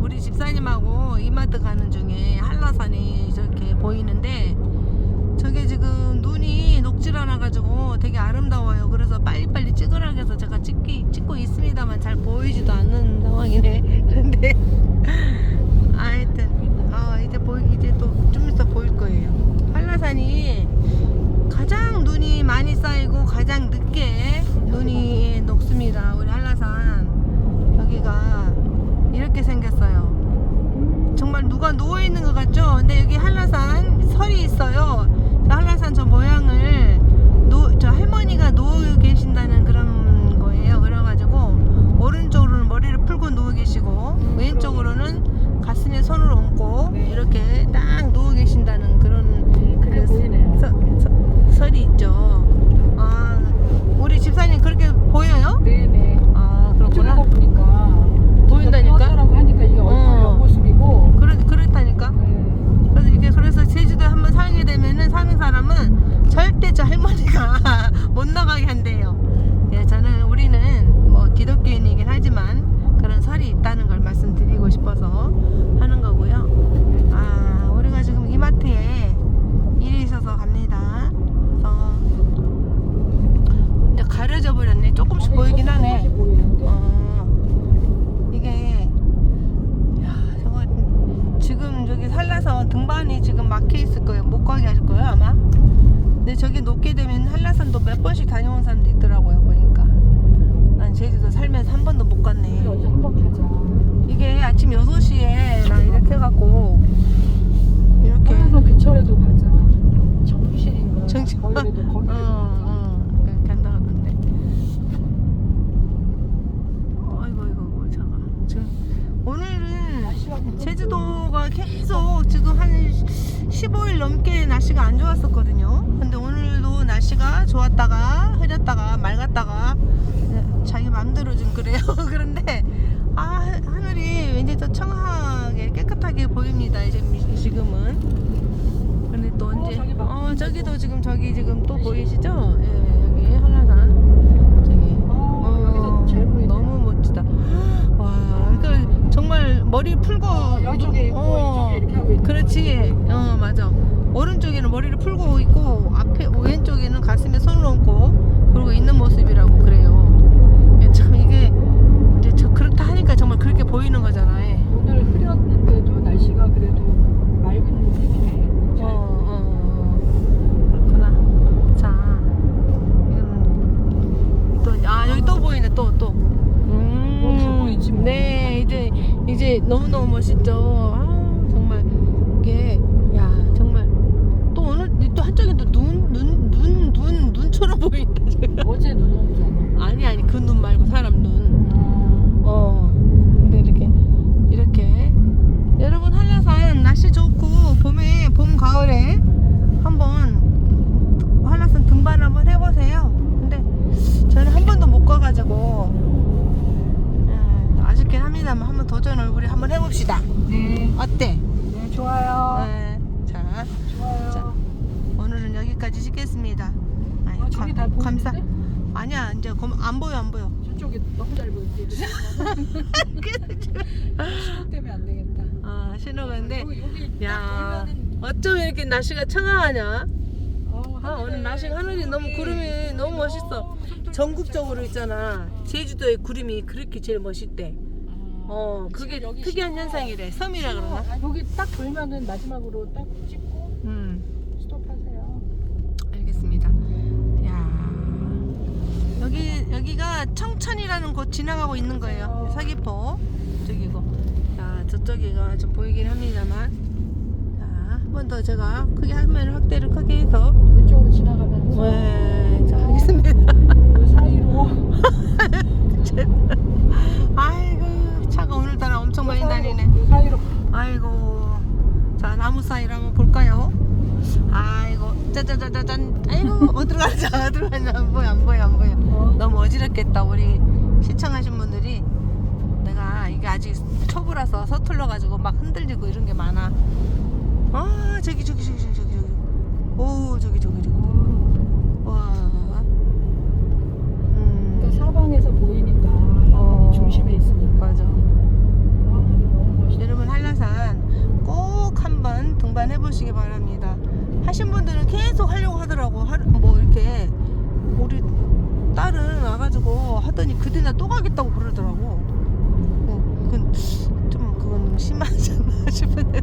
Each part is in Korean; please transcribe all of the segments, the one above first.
우리 집사님하고 이마트 가는 중에 한라산이 저렇게 보이는데 저게 지금 눈이 녹질 않아 가지고 되게 아름다워요. 그래서 빨리빨리 찍으라 해서 제가 찍기, 찍고 있습니다만 잘 보이지도 않는 상황이네. 그런데 하여튼 어, 이제 보이 이제 또 좀 있어 보일 거예요. 한라산이 가장 눈이 많이 쌓이고 가장 늦게 눈이 녹습니다. 우리 한라산 여기가 이렇게 생겼어요. 정말 누가 누워 있는 것 같죠? 근데 여기 한라산 설이 있어요. 저 한라산 저 모양을 노, 저 할머니가 누워 계신다는 그런 거예요. 그래가지고 오른쪽으로는 머리를 풀고 누워 계시고 왼쪽으로는 가슴에 손을 얹고 네. 이렇게 딱 누워 계신다는 그런 그래 그 보이네요. 서, 서, 설이 있죠. 아, 우리 집사님 그렇게 보여요? 네네. 아, 그렇구나. 이쪽에서 보니까 보인다니까? 떠다라고 하니까 이게 얼굴 어. 옆모습이고. 그렇, 그렇다니까. 네. 그래서 이게 그래서 제주도에 한번 살게 되면은 사는 저 할머니가 못 나가게 한대요. 예, 저는 우리는 뭐 기독교인이긴 하지만 그런 설이 있다는 걸 말씀드리고 싶어서 하는 거고요. 아, 우리가 지금 이마트에 일이 있어서 갑니다. 그래서 이제 가려져 버렸네. 조금씩 보이긴 하네. 어, 이게 야 저거 지금 저기 살라서 등반이 지금 막혀 있을 거예요. 못 가게 하실 거예요 아마. 근데 저기 놓게 되면 한라산도 몇 번씩 다녀온 사람도 있더라고요 보니까. 난 제주도 살면서 한 번도 못 우리 갔네. 어제 한번 가자. 이게 아침 6시에 나 이렇게 해갖고 이렇게 한라산 근처에도 가자. 거기도 어, 가자. 어, 그렇게 한다 하던데. 아이고, 뭐, 잠깐. 지금, 오늘은 제주도가 계속 지금 한 15일 넘게 날씨가 안 좋았었거든요. 근데 오늘도 날씨가 좋았다가, 흐렸다가, 맑았다가, 그냥 자기 맘대로 좀 그래요. 그런데, 언제? 막 어, 저기도 지금 저기 지금 또 보이시죠? 예, 여기 한라산. 저기. 어, 여기서 잘 보이네. 너무 멋지다. 와, 그러니까 정말 머리 풀고 이쪽에 있고 어, 이쪽에 있는 그렇지. 어, 맞아. 오른쪽에는 머리를 풀고 있고 앞에 왼쪽에는 가슴에 손을 얹고 그러고 있는 모습이라고 그래요. 예, 참 이게 이제 저 그렇다 하니까 정말 그렇게 보이는 거잖아요. 오늘 흐렸는데도 날씨가 그래도 맑은 편이네. 어, 어, 그렇구나. 자, 이건 또, 아, 여기 또 보이네, 또, 또. 음, 어, 다 보이지 뭐. 네, 이제, 이제 너무너무 멋있죠. 아, 정말, 이게, 야, 정말. 또 오늘, 또 한쪽에 또 눈, 눈, 눈, 눈, 눈처럼 보인다. 지금. 어제 눈 오잖아. 아니, 아니, 그 눈 말고 사람 눈. 아, 어, 근데 이렇게, 이렇게. 여러분, 한라산 날씨 좋고, 봄에, 봄, 가을에 한번 한라산 등반 한번 해보세요. 근데 저는 한 번도 못 가가지고, 음, 아쉽긴 합니다만 한번 도전을 우리 한번 해봅시다. 네. 어때? 네, 좋아요. 네. 자, 좋아요. 자, 오늘은 여기까지 찍겠습니다. 어, 저기 다 감- 보이는데? 감사. 아니야, 이제 검- 안 보여, 안 보여. 저쪽에 너무 잘 보이는데. 시간 때문에 안 되겠다. 아, 신호가 근데. 여기, 여기 야, 딱 보면은 어쩜 이렇게 날씨가 청아하냐? 어, 아, 오늘 날씨 하늘이 너무 구름이 너무 멋있어. 전국적으로 있잖아. 제주도의 구름이 그렇게 제일 멋있대. 아, 어, 그게 여기 특이한 현상이래. 섬이라 그러나? 아, 여기 딱 돌면은 마지막으로 딱 찍고 음, 스톱하세요. 알겠습니다. 야, 여기 여기가 청천이라는 곳 지나가고 있는 거예요. 서귀포 저기고. 자, 저쪽이가 좀 보이긴 합니다만. 자, 한 번 더 제가 크게 화면을 확대를 크게 해서. 이쪽으로 지나가면서 네, 자, 알겠습니다. 그 사이로 아 나무 사이를 한번 볼까요? 아이고 짜자자자잔. 아이고 어디로 가자 어디로 가자 안 보여 안 보여 안 보여. 어, 너무 어지럽겠다 우리 시청하신 분들이. 내가 이게 아직 초보라서 서툴러 가지고 막 흔들리고 이런 게 많아. 아 저기 저기 저기 저기 저기. 오 저기 저기 저기 와 음. 그러니까 사방에서 보이니까 어. 중심에 있으니까 맞아 아, 너무 멋있다. 여러분 한번 해보시기 바랍니다. 하신 분들은 계속 하려고 하더라고. 하, 뭐 이렇게 우리 딸은 와가지고 하더니 그때나 또 가겠다고 그러더라고. 어, 그건 좀 그건 심하지 않나 싶은데.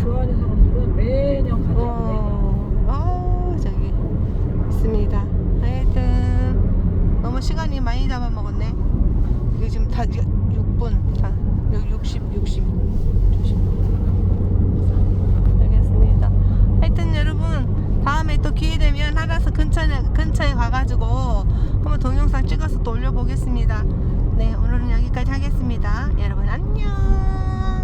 좋아하는 사람들은 매년 가죠. 어, 어, 저기 있습니다. 하여튼 너무 시간이 많이 잡아먹었네. 이게 지금 다 6분, 다 여기 60, 60, 60. 알겠습니다. 하여튼 여러분 다음에 또 하라스 근처에 근처에 가가지고 한번 동영상 찍어서 또 올려보겠습니다. 네 오늘은 여기까지 하겠습니다. 여러분 안녕.